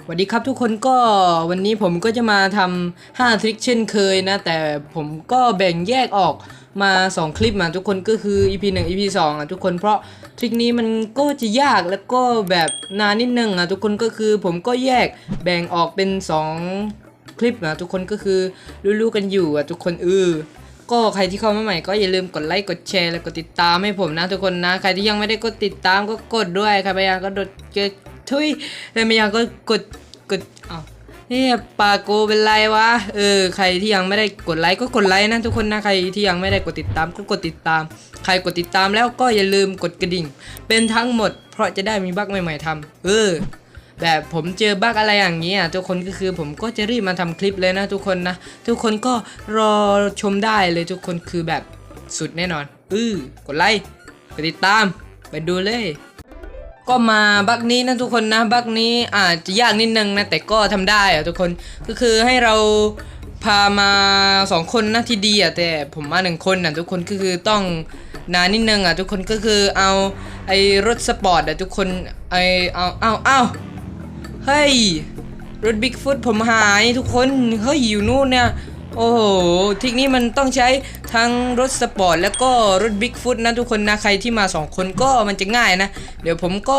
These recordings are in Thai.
สวัสดีครับทุกคนก็วันนี้ผมก็จะมาทำ5ทริคเช่นเคยนะ แต่ผมก็แบ่งแยกออกมา 2 คลิปมาทุกคนก็คือ EP 1 EP 2อะทุกคนเพราะทริคนี้มันก็จะยากแล้วก็แบบนานนิดนึงอะทุกคนก็คือผมก็แยกแบ่งออกเป็น 2 คลิปนะทุกคนก็คือรู้ๆกันอยู่อะทุกคนเออก็ใครที่เข้ามาใหม่ก็อย่าลืมกดไลค์กดแชร์และกดติดตามให้ผมนะทุกคนนะ ใครที่ยังไม่ได้กดติดตามก็กดด้วยใครไม่อยากก็กดกด ทุยแต่ไม่อยากก็กดกดอ้าวนี่ปากโกเป็นไรวะ เออ ใครที่ยังไม่ได้กดไลค์ก็กดไลค์นะทุกคนนะ ใครที่ยังไม่ได้กดติดตามก็กดติดตาม ใครกดติดตามแล้วก็อย่าลืมกดกระดิ่ง เป็นทั้งหมด เพราะจะได้มีบั๊กใหม่ๆทำเออ แบบผมเจอบั๊กอะไรอย่างนี้อะทุกคนก็คือผมก็จะรีบมาทำคลิปเลยนะทุกคนนะ ทุกคนก็รอชมได้เลยทุกคนคือแบบสุดแน่นอน อือกดไลค์ กดติดตาม ไปดูเลย ก็มาบักนี้นะทุกคนนะบักนี้อาจจะยากนิดนึงนะแต่ก็ทำได้อะทุกคนก็คือให้เราพามาสองคนนะที่ดีอะแต่ผมมาหนึ่งคนนะทุกคนก็คือต้องนานนิดนึงอะทุกคนก็คือเอาไอ้รถสปอร์ตอะทุกคนไอเอาเอาเอาเฮ้ยรถบิ๊กฟุตผมหายทุกคนเฮ้ยอยู่นู่นเนี่ย โอ้โหทริกนี้มันต้องใช้ทั้งรถสปอร์ตแล้วก็รถบิ๊กฟุตนะทุกคนนะใครที่มาสองคนก็มันจะง่ายนะ เดี๋ยวผมก็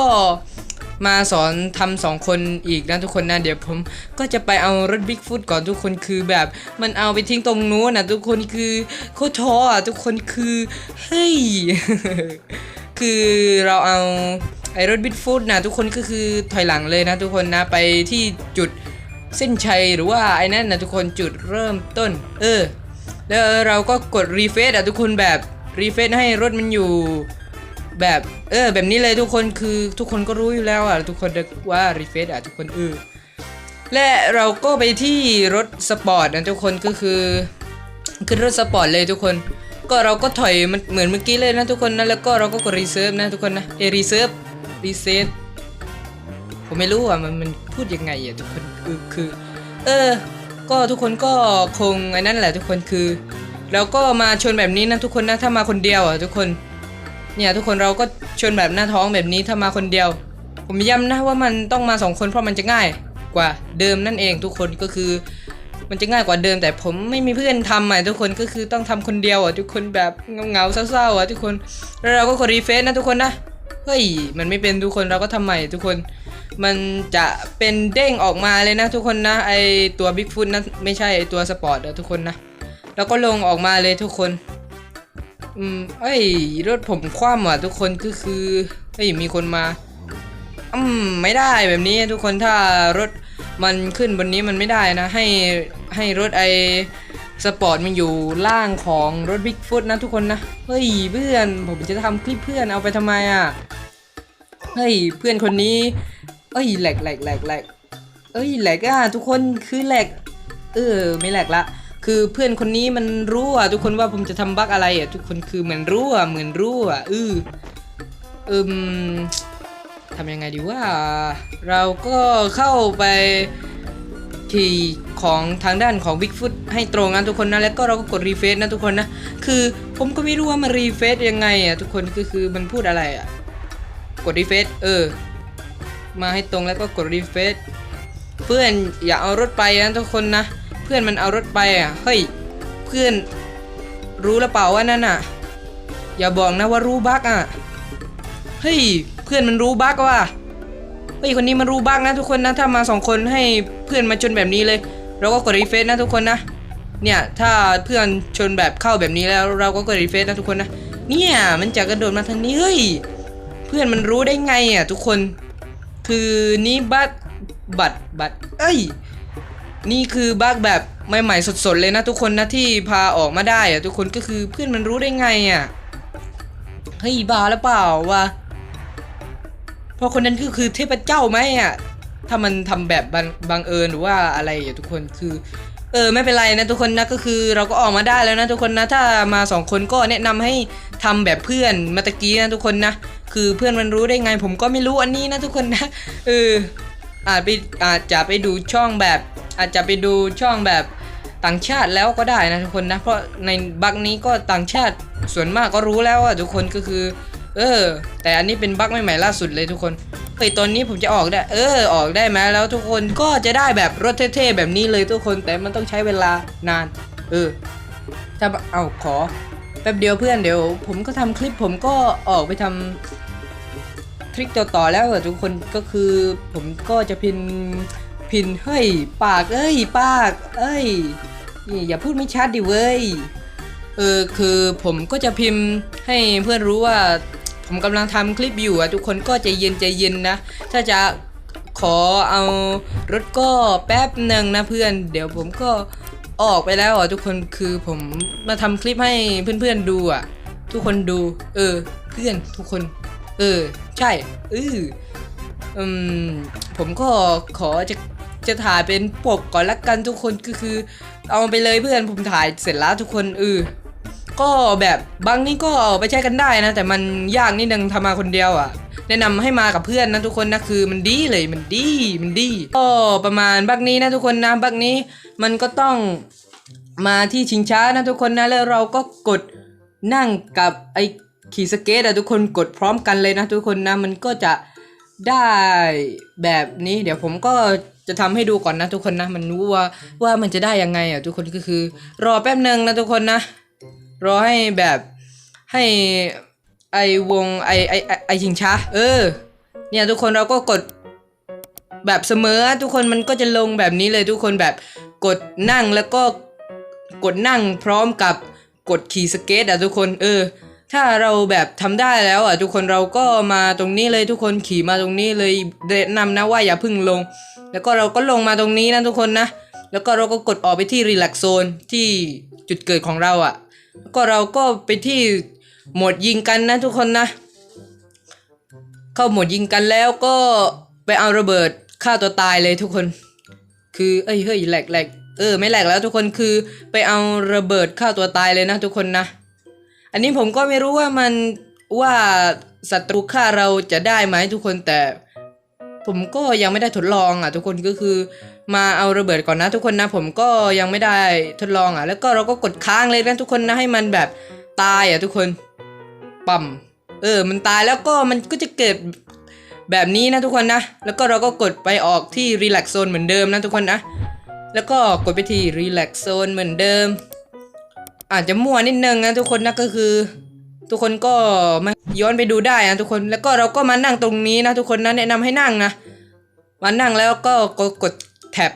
มาสอนทำสองคนอีกนะทุกคนนะ เดี๋ยวผมก็จะไปเอารถบิ๊กฟุตก่อนทุกคนคือแบบมันเอาไปทิ้งตรงนู้นนะทุกคนคือโคตรท้ออะทุกคนคือเฮ้ยคือเราเอาไอ้รถบิ๊กฟุตนะทุกคนก็คือถอยหลังเลยนะทุกคนนะไปที่จุด เส้นชัยหรือว่าไอ้นั่นนะทุกคนจุดเริ่มต้น เออ แล้วเราก็กดรีเฟซอะทุกคนแบบรีเฟซให้รถมันอยู่แบบเออแบบนี้เลยทุกคนคือทุกคนก็รู้อยู่แล้วอะทุกคนว่ารีเฟซอะทุกคนเออและเราก็ไปที่รถสปอร์ตนะทุกคนก็คือขึ้นรถสปอร์ตเลยทุกคน ก็เราก็ถอยมันเหมือนเมื่อกี้เลยนะทุกคนนะแล้วก็เราก็กดรีเซิร์ฟนะทุกคนนะเอรีเซิร์ฟรีเซ็ต ผมไม่รู้อะมันมันพูดยังไงอะทุกคนคือคือ เออ ก็ทุกคนก็คงไอ้นั่นแหละทุกคนคือเราก็มาชนแบบนี้นะทุกคนนะถ้ามาคนเดียวอะทุกคน เนี่ยทุกคนเราก็ชนแบบหน้าท้องแบบนี้ถ้ามาคนเดียว ผมย้ำนะว่ามันต้องมาสองคนเพราะมันจะง่ายกว่าเดิมนั่นเองทุกคนก็คือ มันจะง่ายกว่าเดิม แต่ผมไม่มีเพื่อนทำอะทุกคนก็คือต้องทำคนเดียวอะทุกคนแบบเงาๆเศร้าๆอะทุกคนแล้วเราก็กดรีเฟซนะทุกคนนะเฮ้ยมันไม่เป็นทุกคนเราก็ทำใหม่ทุกคน มันจะเป็นเด้งออกมาเลยนะทุกคนนะ ไอตัว Big f o o t นะไม่ใช่ไอตัวสปอร์ตนะทุกคนนะ แล้วก็ลงออกมาเลยทุกคน อืมเอ้ยรถผมคว่ำอะทุกคนก็คือเอ้ยมีคนมาอืมไม่ได้แบบนี้ทุกคนถ้ารถมันขึ้นบนนี้มันไม่ได้นะ ให้ให้รถไอสปอร์ตมันอยู่ล่างของรถ Big f o o t นะทุกคนนะ เฮ้ยเพื่อนผมจะทำคลิปเพื่อนเอาไปทำไมอะ เฮ้ยเพื่อนคนนี้ เอ้ยแหลกแหลกแหลกแหลกเอ้ยแหลกอะทุกคนคือแหลก เออ ไม่แหลกละ คือเพื่อนคนนี้มันรู้อะทุกคนว่าผมจะทำบั๊กอะไรอะทุกคนคือเหมือนรู้อะเหมือนรู้อะเออเอิมทำยังไงดีว่า เราก็เข้าไปที่ของทางด้านของ Bigfoot ให้ตรงนะทุกคนนะ แล้วก็เราก็กดรีเฟซนะทุกคนนะ คือผมก็ไม่รู้ว่ามันรีเฟซยังไงอะทุกคนก็คือมันพูดอะไรอะ กดรีเฟซเออ มาให้ตรงแล้วก็กดรีเฟซเพื่อนอย่าเอารถไปนะทุกคนนะ เพื่อนมันเอารถไปอะเฮ้ยเพื่อนรู้หรือเปล่าว่านั่นอะ อย่าบอกนะว่ารู้บั๊กอะเฮ้ยเพื่อนมันรู้บั๊กว่ะเฮ้ยคนนี้มันรู้บั๊กนะทุกคนนะถ้ามาสองคนให้เพื่อนมาชนแบบนี้เลยเราก็กดรีเฟซนะทุกคนนะเนี่ยถ้าเพื่อนชนแบบเข้าแบบนี้แล้วเราก็กดรีเฟซนะทุกคนนะเนี่ยมันจะกระโดดมาทางนี้เฮ้ยเพื่อนมันรู้ได้ไงอะทุกคน คือนี่บัตรบัตรบัตรเอ้ย นี่คือบั๊กแบบใหม่ๆสดๆเลยนะทุกคนนะที่พาออกมาได้อะทุกคนก็คือเพื่อนมันรู้ได้ไงอะเฮ้ยบาหรือเปล่าวะเพราะคนนั้นก็คือเทพเจ้าไหมอะถ้ามันทำแบบบังบังเอิญหรือว่าอะไรอะทุกคนคือ เออไม่เป็นไรนะทุกคนนะก็คือเราก็ออกมาได้แล้วนะทุกคนนะถ้ามาสองคนก็แนะนำให้ทำแบบเพื่อนเมาตะกี้นะทุกคนนะคือเพื่อนมันรู้ได้ไง ผมก็ไม่รู้อันนี้นะทุกคนนะเอออาจไปอาจจะไปดูช่องแบบ อาจจะไปดูช่องแบบต่างชาติแล้วก็ได้นะทุกคนนะเพราะในบักนี้ก็ต่างชาติส่วนมากก็รู้แล้วอะทุกคนก็คือ เออ แต่อันนี้เป็นบักใหม่ๆล่าสุดเลยทุกคน เฮ้ยตอนนี้ผมจะออกได้ เออ ออกได้ไหมแล้วทุกคนก็จะได้แบบรถเท่ๆแบบนี้เลยทุกคนแต่มันต้องใช้เวลานาน เออ ถ้าเอาขอแป๊บเดียวเพื่อนเดี๋ยว ผมก็ทำคลิปผมก็ออกไปทำทริคต่อๆแล้วทุกคนก็คือ ผมก็จะพินพินเฮ้ยปากเอ้ยปาก เอ้ยนี่อย่าพูดไม่ชัดดิเว้ยเออคือผมก็จะพิมพ์ให้เพื่อนรู้ว่า ผมกำลังทำคลิปอยู่อะทุกคนก็ใจเย็นใจเย็นนะ ถ้าจะขอเอารถก็แป๊บหนึ่งนะเพื่อน เดี๋ยวผมก็ออกไปแล้วอะทุกคนคือผมมาทำคลิปให้เพื่อนๆดูอะ ทุกคนดู เออ เพื่อนทุกคน เออ ใช่เอออืมผมก็ขอจะจะถ่ายเป็นปกก่อนละกันทุกคนก็คือ เอาไปเลยเพื่อนผมถ่ายเสร็จแล้วทุกคนเออ ก็แบบบางนี่ก็เอาไปใช้กันได้นะ แต่มันยากนิดนึงทำมาคนเดียวอะ แนะนำให้มากับเพื่อนนะทุกคนนะคือมันดีเลยมันดีมันดีก็ประมาณบักนี้นะทุกคนนะบักนี้มันก็ต้องมาที่ชิงช้านะทุกคนนะแล้วเราก็กดนั่งกับไอ้ขี่สเก็ตอะทุกคนกดพร้อมกันเลยนะทุกคนนะมันก็จะได้แบบนี้ เดี๋ยวผมก็จะทำให้ดูก่อนนะทุกคนนะ มันรู้ว่าว่ามันจะได้ยังไงอะทุกคนก็คือ รอแป๊บหนึ่งนะทุกคนนะ รอให้แบบให้ไอวงไอไอไอชิงช้า เออ เนี่ยทุกคนเราก็กดแบบเสมอทุกคนมันก็จะลงแบบนี้เลยทุกคนแบบกดนั่งแล้วก็กดนั่งพร้อมกับกดขี่สเก็ตอะทุกคนเออ ถ้าเราแบบทำได้แล้วอะทุกคนเราก็มาตรงนี้เลยทุกคนขี่มาตรงนี้เลยแนะนำนะว่าอย่าพึ่งลง แล้วก็เราก็ลงมาตรงนี้นะทุกคนนะ แล้วก็เราก็กดออกไปที่รีแลกโซนที่จุดเกิดของเราอะ ก็เราก็ไปที่หมดยิงกันนะทุกคนนะ เข้าหมดยิงกันแล้วก็ไปเอาระเบิดฆ่าตัวตายเลยทุกคน คือเอ้ยเฮ้ยแหลกแหลกเออไม่แหลกแล้วทุกคนคือไปเอาระเบิดฆ่าตัวตายเลยนะทุกคนนะ อันนี้ผมก็ไม่รู้ว่ามันว่าศัตรูฆ่าเราจะได้ไหมทุกคนแต่ ผมก็ยังไม่ได้ทดลองอะทุกคนก็คือ มาเอาระเบิดก่อนนะทุกคนนะ ผมก็ยังไม่ได้ทดลองอะ แล้วก็เราก็กดค้างเลยนะทุกคนนะให้มันแบบตายอะทุกคนปั๊มเออ มันตายแล้วก็มันก็จะเกิดแบบนี้นะทุกคนนะ แล้วก็เราก็กดไปออกที่ relax zone เหมือนเดิมนะทุกคนนะ แล้วก็กดไปที่ relax zone เหมือนเดิม อาจจะมั่วนิดนึงนะทุกคนนะก็คือ ทุกคนก็มาย้อนไปดูได้นะทุกคน แล้วก็เราก็มานั่งตรงนี้นะทุกคนนะแนะนำให้นั่งนะมานั่งแล้วก็กด แท็บ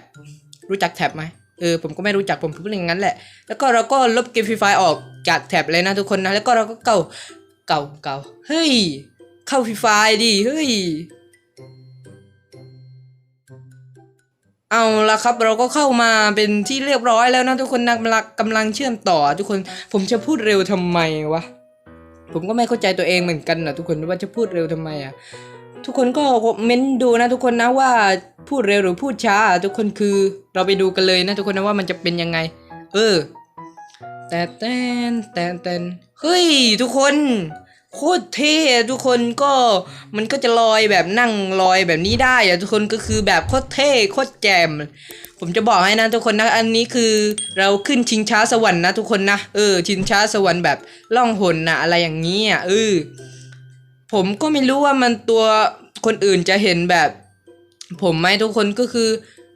รู้จักแท็บไหมเออผมก็ไม่รู้จักผมพูดอย่างนั้นแหละ แล้วก็เราก็ลบเกมฟรีไฟออกจากแท็บเลยนะทุกคนนะ แล้วก็เราก็เก่าเก่าเก่าเฮ้ย เข้าฟรีไฟดิเฮ้ยเอาละครับเราก็เข้ามาเป็นที่เรียบร้อยแล้วนะทุกคนนะกำลังกำลังเชื่อมต่อ ทุกคนผมจะพูดเร็วทำไมวะผมก็ไม่เข้าใจตัวเองเหมือนกันนะทุกคนว่าจะพูดเร็วทำไมอะ ทุกคนก็เม้นดูนะทุกคนนะว่าพูดเร็วหรือพูดช้า ทุกคนคือเราไปดูกันเลยนะทุกคนนะว่ามันจะเป็นยังไง เออ แต่แตนแต่แตนเฮ้ย ทุกคน โคตรเท่ทุกคนก็มันก็จะลอยแบบนั่งลอยแบบนี้ได้อะทุกคนก็คือแบบโคตรเท่โคตรแจ่มผมจะบอกให้นะทุกคนนะอันนี้คือเราขึ้นชิงช้าสวรรค์นะทุกคนนะเออชิงช้าสวรรค์แบบล่องหนนะอะไรอย่างนี้อะเออ ผมก็ไม่รู้ว่ามันตัวคนอื่นจะเห็นแบบ ผมไหมทุกคนก็คือ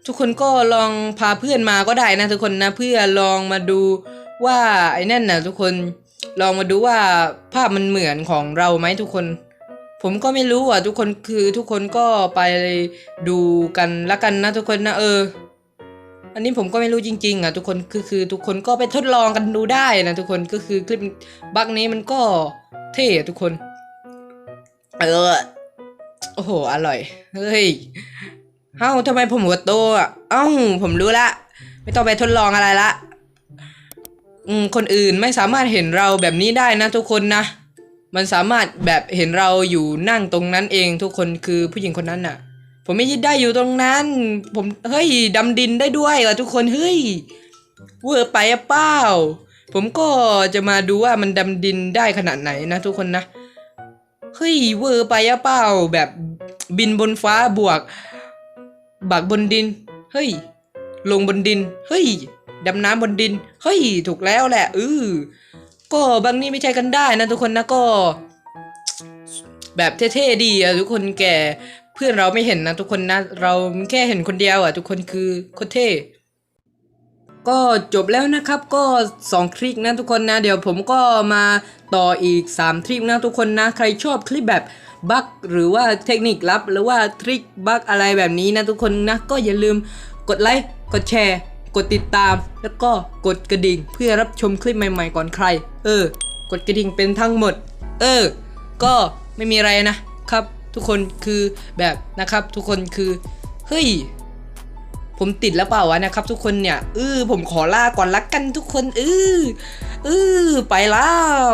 ทุกคนก็ลองพาเพื่อนมาก็ได้นะทุกคนนะเพื่อลองมาดูว่าไอ้นั่นนะทุกคนลองมาดูว่าภาพมันเหมือนของเราไหมทุกคน ผมก็ไม่รู้อะทุกคนคือทุกคนก็ไปดูกันละกันนะทุกคนนะเออ อันนี้ผมก็ไม่รู้จริง ๆ อะ ทุกคนคือคือทุกคนก็ไปทดลองกันดูได้นะทุกคนก็คือคลิปบักนี้มันก็เท่ทุกคน เออ โอ้โห อร่อย เฮ้ยเอ้าทำไมผมหัวโตอะเอ้าผมรู้ละ ไม่ต้องไปทดลองอะไรละ อืม คนอื่นไม่สามารถเห็นเราแบบนี้ได้นะทุกคนนะ มันสามารถแบบเห็นเราอยู่นั่งตรงนั้นเองทุกคนคือผู้หญิงคนนั้นน่ะ ผมไม่ได้อยู่ตรงนั้น ผม เฮ้ยดำดินได้ด้วยเหรอทุกคน เฮ้ย เวอร์ไปอะเปล่าผมก็จะมาดูว่ามันดำดินได้ขนาดไหนนะทุกคนนะ ฮ้ยเวอร์ไปอะเปล่าแบบบินบนฟ้าบวก บักบนดิน เฮ้ย ลงบนดิน เฮ้ยดำน้ำบนดิน เฮ้ย ถูกแล้วแหละเออก็บางนี่ไม่ใช่กันได้นะทุกคนนะก็ แบบเท่ๆดีอะทุกคนแก่พื่อนเราไม่เห็นนะทุกคนนะ เราแค่เห็นคนเดียวอะทุกคนคือคตรเท่ ก็จบแล้วนะครับก็2ทริคนะทุกคนนะ เดี๋ยวผมก็มาต่ออีก3ทริคนะทุกคนนะ ใครชอบคลิปแบบบั๊กหรือว่าเทคนิคลับ หรือว่าทริคบั๊กอะไรแบบนี้นะทุกคนนะ ก็อย่าลืมกดไลค์กดแชร์ กดติดตาม แล้วก็กดกระดิ่งเพื่อรับชมคลิปใหม่ๆก่อนใคร เออ กดกระดิ่งเป็นทั้งหมด เออ ก็ไม่มีอะไรนะครับ ทุกคนคือแบบนะครับ ทุกคนคือเฮ้ย ผมติดแล้วเปล่าวะนะครับ ทุกคนเนี่ยเออผมขอลาก่อนลักกันทุกคนเออเออไปแล้ว